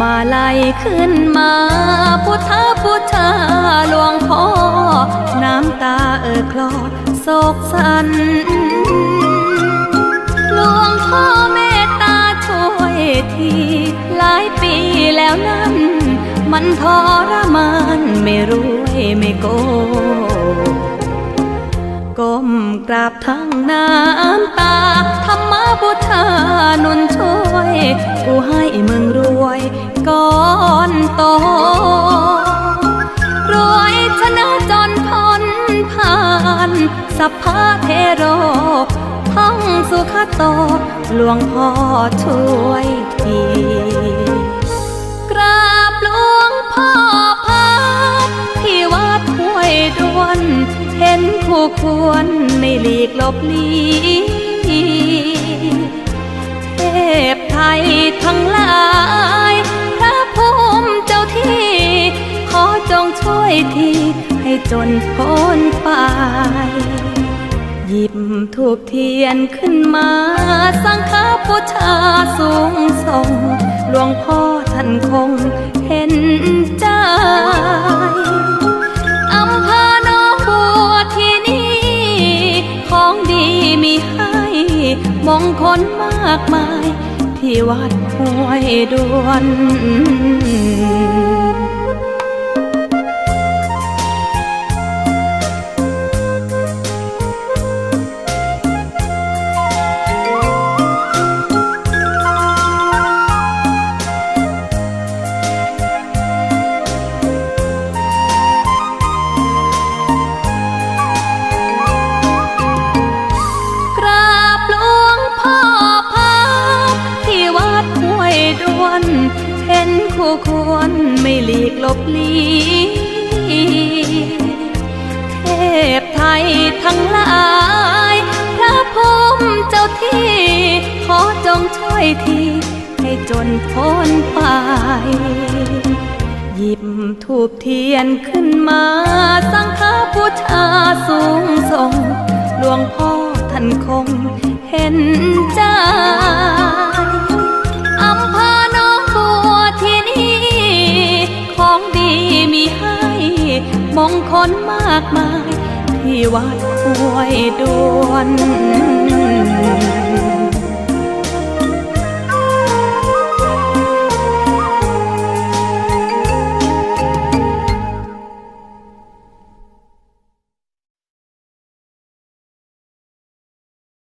มาลัยขึ้นมา พุทธพุทธาหลวงพ่อ น้ำตาเอ่อคลอโศกสัน หลวงพ่อเมตตาช่วยทีหลายปีแล้วนั้น มันทรมานไม่รู้ไม่โกก้มกราบทั้งน้ำตา ธรรมบุทธานุนช่ว กูให้มึงรวยก่อนโตรวยชนะจนพ้นผ่านสัพพะเทโรท่องสุขโตหลวงพ่อช่วยทีกราบหลวงพ่อพัดที่วัดห้วยดวน เห็นคู่ควรไม่หลีกลบลี พไทยทั้งหลาย พระภูมิเจ้าที่ ขอจงช่วยทีให้จนพ้นไป หยิบถูกเทียนขึ้นมา สังฆพุทธาสูงส่ง หลวงพ่อท่านคงเห็นใจ มงคลมากมาย ที่วัดห้วยดวน คู่ควรไม่หลีกลบลีเทพไทยทั้งหลาย พระภูมิเจ้าที่ ขอจงช่วยทีให้จนพ้นไป หยิบถูกเทียนขึ้นมา สังฆพุทธาสูงส่ง หลวงพ่อท่านคงเห็นใจากมาย ที่วัดห้วยดวน